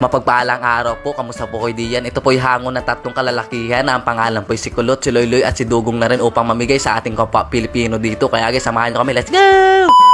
Mapagpalang araw po, kamusta po kayo diyan? Ito po yung hangon ng tatlong kalalakihan na ang pangalan po ay si Kulot, si Loyloy at si Dugong na rin upang mamigay sa ating kapwa Pilipino dito. Kaya guys, samahan nyo kami. Let's go!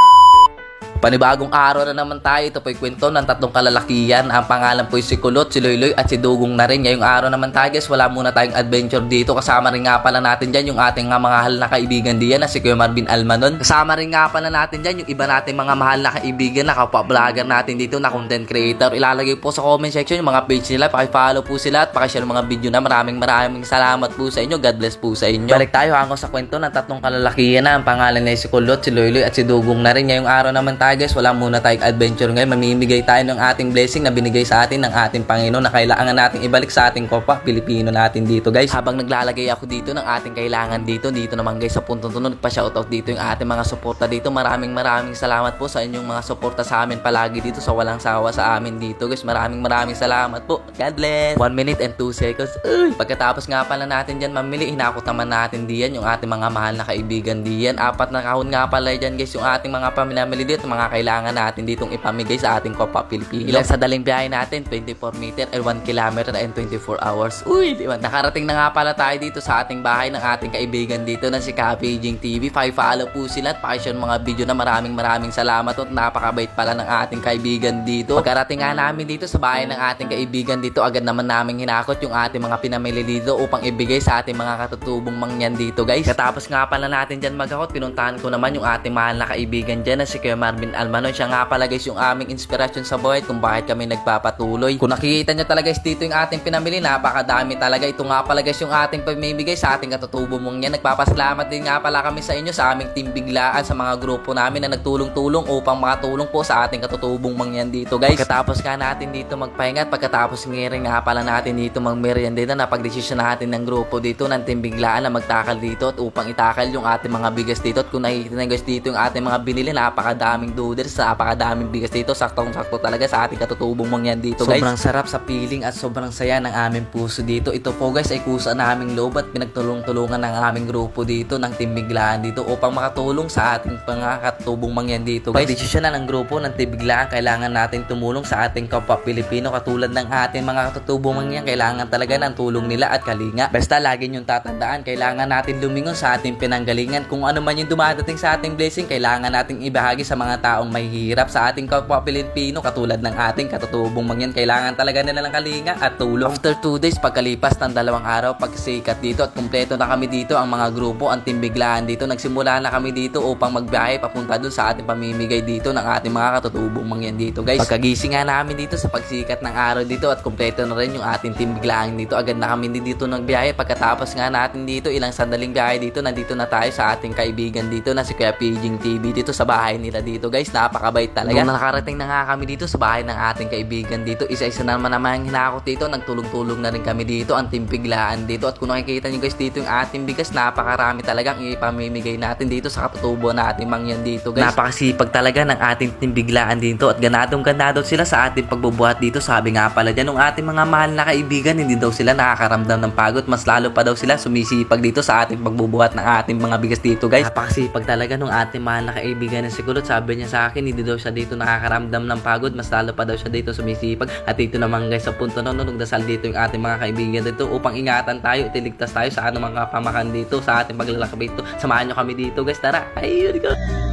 Panibagong araw na naman tayo. Ito po yung kwento ng tatlong kalalakihan. Ang pangalan po ay si Kulot, si Loyloy at si Dugong na rin. Ngayong araw naman tayo guys, wala muna tayong adventure dito. Kasama rin nga pala natin dyan yung ating mga mahal na kaibigan diyan na si Kuya Marvin Almanon. Kasama rin nga pala natin dyan yung iba nating mga mahal na kaibigan na kapwa-vlogger natin dito na content creator. Ilalagay po sa comment section yung mga page nila. Paki-follow po sila at paki-share mga video na maraming maraming salamat po sa inyo. God bless po sa inyo. Balik tayo hango sa kwento ng tatlong kalalakihan na ang pangalan nila si Kulot, si Loyloy at si Dugong na rin. Ngayong araw naman tayo guys, wala muna tayong adventure ngayon. Mamimigay tayo ng ating blessing na binigay sa atin ng ating Panginoon na kailangan nating ibalik sa ating kopwa Pilipino natin dito guys. Habang naglalagay ako dito ng ating kailangan dito, dito naman guys sa puntong tunod, pa-shoutout dito yung ating mga suporta dito. Maraming maraming salamat po sa inyong mga suporta sa amin palagi dito sa walang sawa sa amin dito guys. Maraming maraming salamat po. God bless. 1 minute and 2 seconds. Uy! Pagkatapos nga pala natin dyan mamili, hinakot naman natin diyan yung ating mga mahal na kaibigan diyan. Apat na kahon nga pala dyan guys yung ating mga paminamili dito, mga kailangan natin ditong ipamigay sa ating Copa Pilipino. Ilang sa daling biyahe natin, 24 meter and 1 kilometer and 24 hours. Uy, di ba? Nakarating na nga pala tayo dito sa ating bahay ng ating kaibigan dito na si Cafe Jing TV. follow po sila at pakishare mga video na maraming maraming salamat at napakabait pala ng ating kaibigan dito. Pagkarating nga namin dito sa bahay ng ating kaibigan dito, agad naman namin hinakot yung ating mga pinamili dito upang ibigay sa ating mga katutubong mangyan dito guys. Katapos nga pala natin dyan maghakot, pinuntahan ko naman yung ating mahal na kaibigan dyan na si Kuya Marvin Almanon. Siya nga pala guys yung aming inspirasyon sa buhay kung bakit kami nagpapatuloy. Kung nakikita nyo talaga guys dito yung ating pinamili, napakadami talaga. Ito nga pala guys yung ating pamimigay sa ating katutubong mangyan. Nagpapasalamat din nga pala kami sa inyo sa aming team biglaan sa mga grupo namin na nagtulong-tulong upang makatulong po sa ating katutubong mangyan dito guys. Pagkatapos nga natin dito magpahinga at pagkatapos nga rin nga pala natin dito magmerienda na napagdesisyon natin ng grupo dito ng team biglaan na magtakal dito at upang itakal yung ating mga bigas dito at kung nakikita nyo guys dito yung ating mga binili napakadaming noodles napakadaming bigas dito saktong-sakto talaga sa ating katutubong mangyan dito guys. Sobrang sarap sa feeling at sobrang saya ng aming puso dito. Ito po guys ay kusa naming loob at pinagtulong-tulungan ng aming grupo dito ng team biglaan dito upang makatulong sa ating mga katubong mangyan dito. Guys, desisyon na ng grupo ng team biglaan kailangan natin tumulong sa ating kapwa Pilipino katulad ng ating mga katutubong mangyan kailangan talaga ng tulong nila at kalinga. Basta lagi niyong tatandaan kailangan natin lumingon sa ating pinanggalingan kung ano man yung dumadating sa ating blessing kailangan nating ibahagi sa mga taong mahihirap sa ating kapwa Pilipino katulad ng ating katutubong mangyan kailangan talaga nila ng kalinga at tulong. After 2 days pagkalipas ng dalawang araw pagsikat dito at kumpleto na kami dito ang mga grupo ang team biglaan dito nagsimula na kami dito upang magbiyahe papunta dun sa ating pamimigay dito ng ating mga katutubong mangyan dito guys. Pagkagising nga namin dito sa pagsikat ng araw dito at kumpleto na rin yung ating team biglaan dito agad na kami dito nagbiyahe pagkatapos nga natin dito ilang sandaling biyahe dito nandito na tayo sa ating kaibigan dito na si Kuya Pijing TV dito sa bahay nila dito guys napakabait talaga. Nung nakarating na nga kami dito sa bahay ng ating kaibigan dito isa-isa naman naman ang hinakot dito nagtulong-tulong na rin kami dito ang team biglaan dito at kung nakikita nyo guys dito yung ating bigas napakarami talagang ipamimigay natin dito sa katutubo natin mangyan dito guys. Napakasipag talaga ng ating team biglaan dito at ganadong ganado sila sa ating pagbubuhat dito sabi nga pala dyan ng ating mga mahal na kaibigan hindi daw sila nakakaramdam ng pagod mas lalo pa daw sila sumisipag dito sa ating pagbubuhat ng ating mga bigas dito guys. Napakasipag talaga ng ating mahal na kaibigan na si Kulot sabi niya sa akin hindi daw siya dito nakakaramdam ng pagod. Mas lalo pa daw siya dito sumisipag. At dito naman guys sa punto na nagdasal dito yung ating mga kaibigan dito upang ingatan tayo itiligtas tayo sa anumang kapamakan dito sa ating paglalakbay dito. Samahan nyo kami dito guys. Tara! Ayun go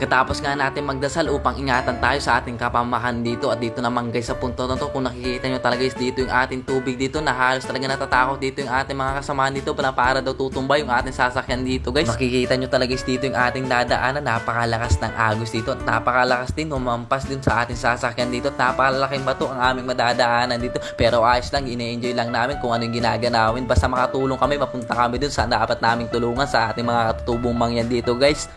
Pagkatapos nga natin magdasal upang ingatan tayo sa ating kapamakan dito at dito naman guys sa punto na to kung nakikita nyo talaga guys dito yung ating tubig dito na halos talaga natatakot dito yung ating mga kasamahan dito para para daw tutumba yung ating sasakyan dito guys. Makikita nyo talaga guys dito yung ating dadaanan napakalakas ng agos dito at napakalakas din umampas din sa ating sasakyan dito at napakalaking bato ang aming madadaanan dito pero ayos lang ine-enjoy lang namin kung ano yung ginaganawin basta makatulong kami mapunta kami dun sa dapat naming tulungan sa ating mga katutubong mangyan dito guys.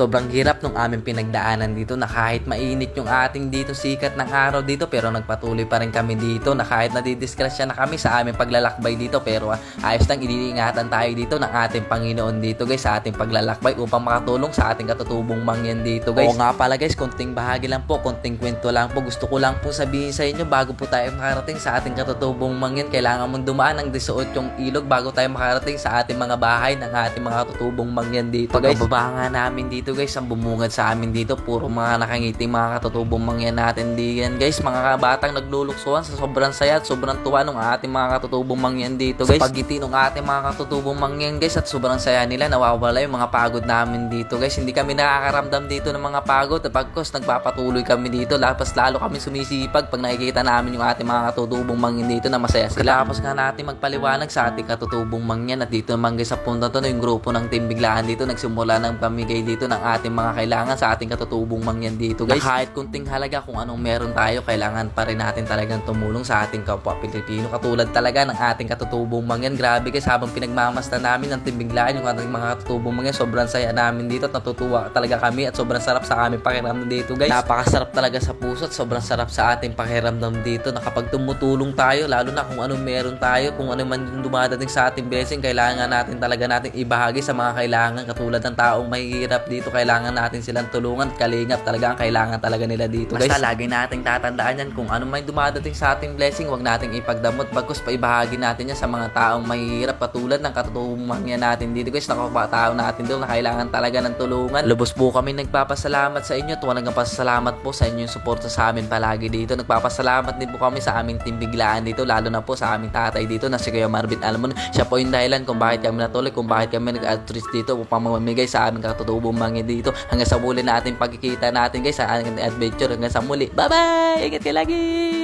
Sobrang hirap nung aming pinagdaanan dito na kahit mainit yung ating dito sikat ng araw dito pero nagpatuloy pa rin kami dito na kahit nadidisgrasya na kami sa aming paglalakbay dito pero ah, ayos lang iniingatan tayo dito ng ating Panginoon dito guys sa ating paglalakbay upang makatulong sa ating katutubong mangyan dito guys. Oo nga pala guys, konting bahagi lang po, konting kwento lang po. Gusto ko lang po sabihin sa inyo bago po tayo makarating sa ating katutubong mangyan, kailangan mong dumaan ng 18 yung ilog bago tayo makarating sa ating mga bahay ng ating mga katutubong mangyan dito guys. Pagbaba nga namin dito guys, ang bumungad sa amin dito, puro mga nakangiting mga katutubong mangyan natin diyan guys. Mga batang nagluluksuan sa sobrang saya at sobrang tuwa ng ating mga katutubong mangyan dito guys. Sa pagiti ng ating mga katutubong mangyan guys at sobrang saya nila, nawawala yung mga pagod namin dito guys. Hindi kami nakakaramdam dito ng mga pagod at pagkos nagpapatuloy kami dito. Lapas lalo kami sumisipag pag nakikita namin yung ating mga katutubong mangyan dito na masaya sila. Tapos nga natin magpaliwanag sa ating katutubong mangyan at dito naman guys sa punto to yung grupo ng team biglaan dito nagsimula ng pamigay dito ng ating mga kailangan sa ating katutubong mangyan dito guys. Na kahit kunting halaga kung anong meron tayo, kailangan pa rin natin talagang tumulong sa ating kapwa Pilipino. Katulad talaga ng ating katutubong mangyan. Grabe guys, habang pinagmamasdan namin ng team biglaan yung ating mga katutubong mangyan, sobrang saya namin dito at natutuwa talaga kami at sobrang sarap sa aming pakiramdam dito guys. Napakasarap talaga sa puso at sobrang sarap sa ating pakiramdam dito na kapag tumutulong tayo, lalo na kung anong meron tayo, kung ano man dumadating sa ating blessing, kailangan natin talaga nating ibahagi sa mga kailangan katulad ng taong mahihirap dito, kailangan natin silang tulungan at kalingap talaga ang kailangan talaga nila dito guys. Basta lagi nating tatandaan yan kung ano yung dumadating sa ating blessing, wag nating ipagdamot bagkus pa ibahagi natin yan sa mga taong mahihirap katulad ng katutubong yan natin dito guys, nakapatao natin doon na kailangan talaga ng tulungan. Lubos po kami nagpapasalamat sa inyo, tuwa nagpapasalamat po sa inyong suporta sa amin palagi dito. Nagpapasalamat din po kami sa aming team biglaan dito, lalo na po sa aming tatay dito na si Kuya Marvin Almon. Siya po yung dahilan kung bakit kami natuloy, kung bakit kami nag-outreach dito upang mamamigay sa aming katutubong mangin dito. Hanggang sa muli natin pagkikita natin guys sa ating adventure. Hanggang sa muli. Bye-bye! Ingat kayo lagi!